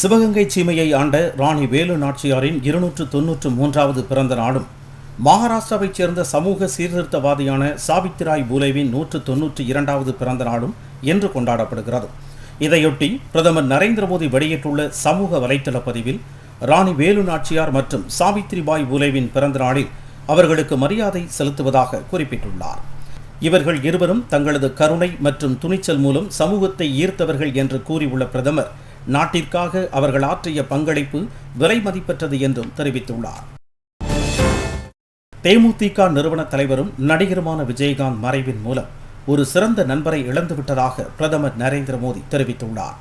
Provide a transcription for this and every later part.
சிவகங்கை சீமையை ஆண்ட ராணி வேலு நாச்சியாரின் இருநூற்று தொன்னூற்று மூன்றாவது பிறந்த நாளும். மகாராஷ்டிராவைச் சேர்ந்த சமூக சீர்திருத்தவாதியான சாவித்திராய் பூலேவின் நூற்று தொன்னூற்றி இரண்டாவது பிறந்த நாளும் என்று கொண்டாடப்படுகிறது. இதையொட்டி பிரதமர் நரேந்திர மோடி வெளியிட்டுள்ள சமூக வலைத்தள பதிவில் ராணி வேலு நாச்சியார் மற்றும் சாவித்ரிபாய் பூலேவின் பிறந்த நாளில் அவர்களுக்கு மரியாதை செலுத்துவதாக குறிப்பிட்டுள்ளார். இவர்கள் இருவரும் தங்களது கருணை மற்றும் துணிச்சல் மூலம் சமூகத்தை ஈர்த்தவர்கள் என்று கூறியுள்ள பிரதமர் நாட்டிற்காக அவர்கள் ஆற்றிய பங்களிப்பு விலை மதிப்பற்றது என்றும் தெரிவித்துள்ளார். தேமுதிக நிறுவன தலைவரும் நடிகருமான விஜயகாந்த் மறைவின் மூலம் ஒரு சிறந்த நண்பரை இழந்துவிட்டதாக பிரதமர் நரேந்திர மோடி தெரிவித்துள்ளார்.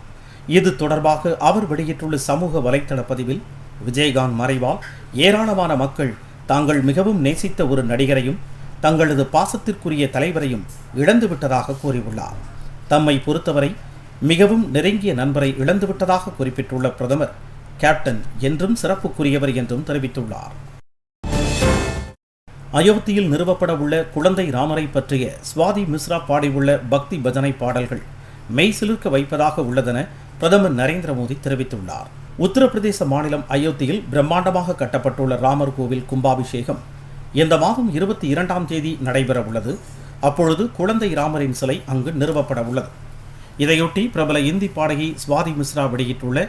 இது தொடர்பாக அவர் வெளியிட்டுள்ள சமூக வலைத்தள பதிவில் விஜயகாந்த் மறைவால் ஏராளமான மக்கள் தாங்கள் மிகவும் நேசித்த ஒரு நடிகரையும் தங்களது பாசத்திற்குரிய தலைவரையும் இழந்துவிட்டதாக கூறியுள்ளார். தம்மை பொறுத்தவரை மிகவும் நெருங்கிய நண்பரை இழந்துவிட்டதாக குறிப்பிட்டுள்ள பிரதமர் கேப்டன் என்றும் சிறப்புக்குரியவர் என்றும் தெரிவித்துள்ளார். அயோத்தியில் நிறுவப்பட உள்ள குழந்தை ராமரை பற்றிய சுவாதி மிஸ்ரா பாடியுள்ள பக்தி பஜனை பாடல்கள் மெய் சிலிர்க்க வைப்பதாக உள்ளதென பிரதமர் நரேந்திர மோடி தெரிவித்துள்ளார். உத்தரப்பிரதேச மாநிலம் அயோத்தியில் பிரம்மாண்டமாக கட்டப்பட்டுள்ள ராமர் கோவில் கும்பாபிஷேகம் இந்த மாதம் இருபத்தி இரண்டாம் தேதி நடைபெற உள்ளது அப்பொழுது குழந்தை ராமரின் சிலை அங்கு நிறுவப்பட உள்ளது. இதையொட்டி பிரபல இந்தி பாடகி சுவாதி மிஸ்ரா வெளியிட்டுள்ள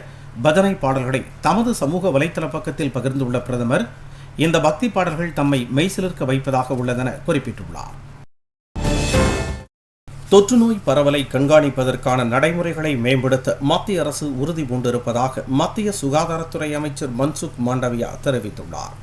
பஜனை பாடல்களை தமது சமூக வலைத்தள பக்கத்தில் பகிர்ந்துள்ள பிரதமர் இந்த பக்தி பாடல்கள் தம்மை மெய்சிலிருக்க வைப்பதாக உள்ளதென குறிப்பிட்டுள்ளார். தொற்று நோய் பரவலை கண்காணிப்பதற்கான நடைமுறைகளை மேம்படுத்த மத்திய அரசு உறுதி பூண்டிருப்பதாக மத்திய சுகாதாரத்துறை அமைச்சர் மன்சுக் மாண்டவியா தெரிவித்துள்ளார்.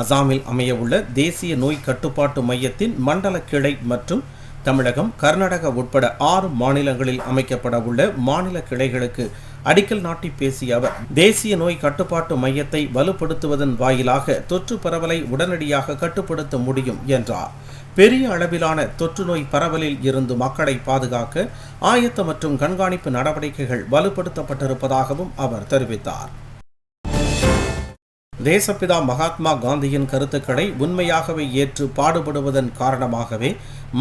அசாமில் அமையவுள்ள தேசிய நோய் கட்டுப்பாட்டு மையத்தின் மண்டல கிளை மற்றும் தமிழகம் கர்நாடகா உட்பட ஆறு மாநிலங்களில் அமைக்கப்பட உள்ள மாநில கிளைகளுக்கு அடிக்கல் நாட்டி பேசிய அவர் தேசிய நோய் கட்டுப்பாட்டு மையத்தை வலுப்படுத்துவதன் வாயிலாக தொற்று பரவலை உடனடியாக கட்டுப்படுத்த முடியும் என்றார். பெரிய அளவிலான தொற்று நோய் பரவலில் இருந்து மக்களை பாதுகாக்க ஆயத்த மற்றும் கண்காணிப்பு நடவடிக்கைகள் வலுப்படுத்தப்பட்டிருப்பதாகவும் அவர் தெரிவித்தார். தேசப்பிதா மகாத்மா காந்தியின் கருத்துக்களை உண்மையாகவே ஏற்று பாடுபடுவதன் காரணமாகவே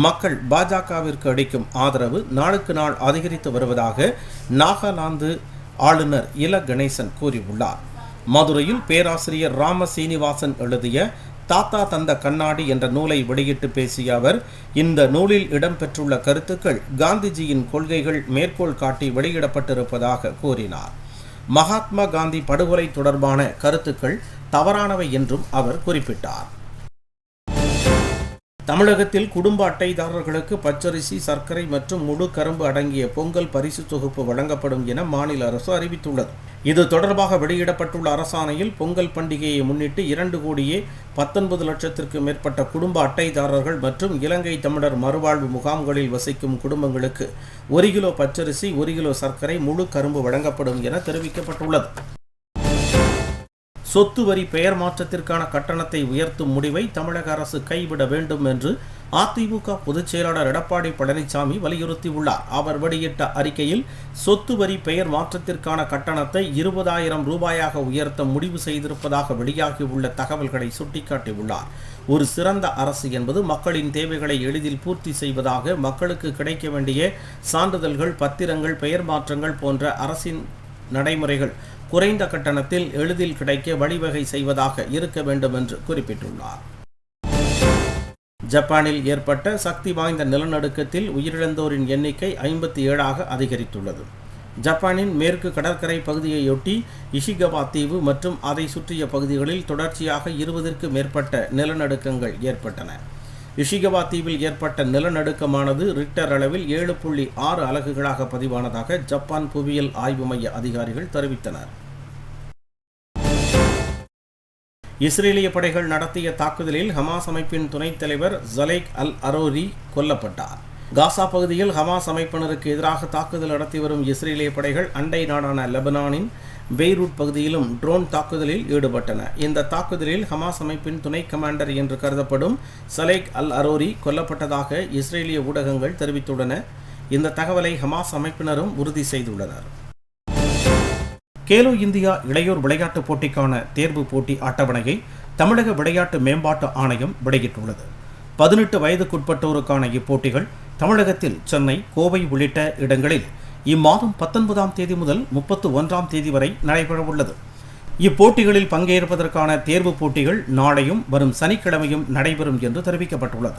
மக்கள் பாஜகவிற்கு அளிக்கும் ஆதரவு நாளுக்கு நாள் அதிகரித்து வருவதாக நாகாலாந்து ஆளுநர் இல கணேசன் கூறியுள்ளார். மதுரையில் பேராசிரியர் ராம சீனிவாசன் எழுதிய தாத்தா தந்த கண்ணாடி என்ற நூலை வெளியிட்டு பேசிய அவர் இந்த நூலில் இடம்பெற்றுள்ள கருத்துக்கள் காந்திஜியின் கொள்கைகள் மேற்கோள் காட்டி வெளியிடப்பட்டிருப்பதாக கூறினார். மகாத்மா காந்தி படுகொலை தொடர்பான கருத்துக்கள் தவறானவை என்றும் அவர் குறிப்பிட்டார். தமிழகத்தில் குடும்ப அட்டைதாரர்களுக்கு பச்சரிசி சர்க்கரை மற்றும் முழு கரும்பு அடங்கிய பொங்கல் பரிசு தொகுப்பு வழங்கப்படும் என மாநில அரசு அறிவித்துள்ளது. இது தொடர்பாக வெளியிடப்பட்டுள்ள அரசாணையில் பொங்கல் பண்டிகையை முன்னிட்டு இரண்டு கோடியே பத்தொன்பது லட்சத்திற்கு மேற்பட்ட குடும்ப அட்டைதாரர்கள் மற்றும் இலங்கை தமிழர் மறுவாழ்வு முகாம்களில் வசிக்கும் குடும்பங்களுக்கு ஒரு கிலோ பச்சரிசி ஒரு கிலோ சர்க்கரை முழு கரும்பு வழங்கப்படும் என தெரிவிக்கப்பட்டுள்ளது. சொத்து வரி பெயர் மாற்றத்திற்கான கட்டணத்தை உயர்த்தும் முடிவை தமிழக அரசு கைவிட வேண்டும் என்று அதிமுக பொதுச் செயலாளர் எடப்பாடி பழனிசாமி வலியுறுத்தியுள்ளார். அவர் வெளியிட்ட அறிக்கையில் சொத்து வரி பெயர் மாற்றத்திற்கான கட்டணத்தை இருபதாயிரம் ரூபாயாக உயர்த்த முடிவு செய்திருப்பதாக வெளியாகியுள்ள தகவல்களை சுட்டிக்காட்டியுள்ளார். ஒரு சிறந்த அரசு என்பது மக்களின் தேவைகளை எளிதில் பூர்த்தி செய்வதாக மக்களுக்கு கிடைக்க வேண்டிய சான்றிதழ்கள் பத்திரங்கள் பெயர் மாற்றங்கள் போன்ற அரசின் நடைமுறைகள் குறைந்த கட்டணத்தில் எளிதில் கிடைக்க வழிவகை செய்வதாக இருக்க வேண்டும் என்று குறிப்பிட்டுள்ளார். ஜப்பானில் ஏற்பட்ட சக்தி வாய்ந்த நிலநடுக்கத்தில் உயிரிழந்தோரின் எண்ணிக்கை ஐம்பத்தி ஏழாக அதிகரித்துள்ளது. ஜப்பானின் மேற்கு கடற்கரை பகுதியையொட்டி இஷிகவா தீவு மற்றும் அதை சுற்றிய பகுதிகளில் தொடர்ச்சியாக இருபதற்கு மேற்பட்ட நிலநடுக்கங்கள் ஏற்பட்டன. இஷிகவா தீவில் ஏற்பட்ட நிலநடுக்கமானது ரிக்டர் அளவில் ஏழு புள்ளி ஆறு அலகுகளாக பதிவானதாக ஜப்பான் புவியியல் ஆய்வு மைய அதிகாரிகள் தெரிவித்தனர். இஸ்ரேலிய படைகள் நடத்திய தாக்குதலில் ஹமாஸ் அமைப்பின் துணைத் தலைவர் ஜலைக் அல் அரோரி கொல்லப்பட்டார். காசா பகுதியில் ஹமாஸ் அமைப்பினருக்கு எதிராக தாக்குதல் நடத்தி வரும் இஸ்ரேலிய படைகள் அண்டை நாடான லெபனானின் பெய்ரூட் பகுதியிலும் ட்ரோன் தாக்குதலில் ஈடுபட்டன. இந்த தாக்குதலில் ஹமாஸ் அமைப்பின் துணை கமாண்டர் என்று கருதப்படும் சலேக் அல் அரோரி கொல்லப்பட்டதாக இஸ்ரேலிய ஊடகங்கள் தெரிவித்துள்ளன. இந்த தகவலை ஹமாஸ் அமைப்பினரும் உறுதி செய்துள்ளனர். கேலோ இந்தியா இளையோர் விளையாட்டுப் போட்டிக்கான தேர்வு போட்டி அட்டவணையை தமிழக விளையாட்டு மேம்பாட்டு ஆணையம் வெளியிட்டுள்ளது. பதினெட்டு வயதுக்குட்பட்டோருக்கான இப்போட்டிகள் தமிழகத்தில் சென்னை கோவை உள்ளிட்ட இடங்களில் இம்மாதம் பத்தொன்பதாம் தேதி முதல் முப்பத்து ஒன்றாம் தேதி வரை நடைபெறவுள்ளது. இப்போட்டிகளில் பங்கேற்பதற்கான தேர்வுப் போட்டிகள் நாளையும் வரும் சனிக்கிழமையும் நடைபெறும் என்று தெரிவிக்கப்பட்டுள்ளது.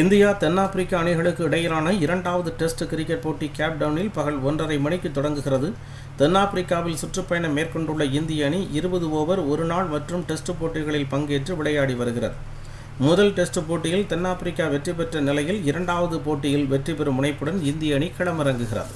இந்தியா தென்னாப்பிரிக்க அணிகளுக்கு இடையிலான இரண்டாவது டெஸ்ட் கிரிக்கெட் போட்டி கேப்டவுனில் பகல் ஒன்றரை மணிக்கு தொடங்குகிறது. தென்னாப்பிரிக்காவில் சுற்றுப்பயணம் மேற்கொண்டுள்ள இந்திய அணி இருபது ஓவர் ஒரு நாள் மற்றும் டெஸ்ட் போட்டிகளில் பங்கேற்று விளையாடி வருகிறது. முதல் டெஸ்ட் போட்டியில் தென்னாப்பிரிக்கா வெற்றி பெற்ற நிலையில் இரண்டாவது போட்டியில் வெற்றி பெறும் முனைப்புடன் இந்திய அணி களமிறங்குகிறது.